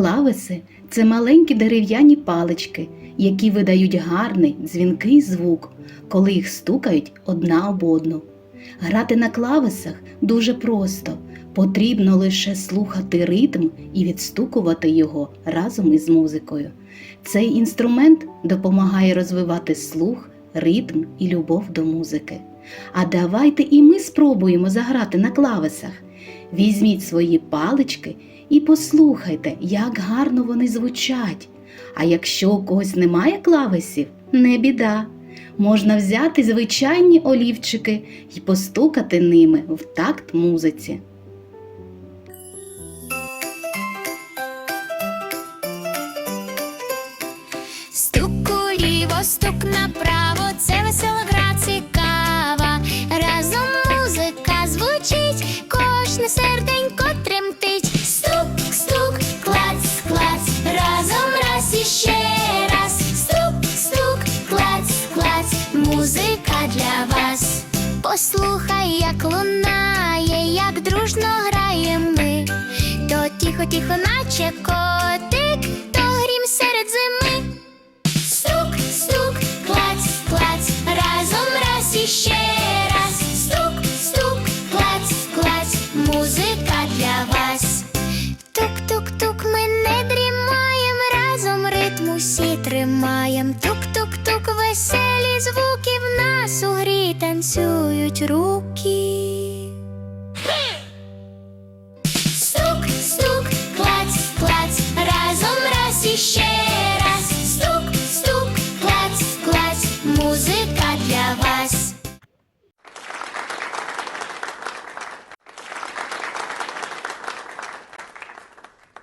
клавеси це маленькі дерев'яні палички, які видають гарний дзвінкий звук, коли їх стукають одна об одну. Грати на клавесах дуже просто. Потрібно лише слухати ритм і відстукувати його разом із музикою. Цей інструмент допомагає розвивати слух, ритм і любов до музики. А давайте і ми спробуємо заграти на клавесах. Візьміть свої палички і послухайте, як гарно вони звучать. А якщо у когось немає клавесів, не біда. Можна взяти звичайні олівчики і постукати ними в такт музиці. Стук уліво, стук направо, це весела гра цікава. Разом музика звучить, кожне серденько тремтить. Стук, стук, клац, клац, разом раз і ще раз. Стук, стук, клац, клац, музика для вас. Послухай, як лунає, як дружно граємо ми. То тихо, тихо, наче котик, то грім серед зими. Стук, стук, клац, клац, разом раз і усі тримаєм. Тук-тук-тук, веселі звуки в нас у грі танцюють руки.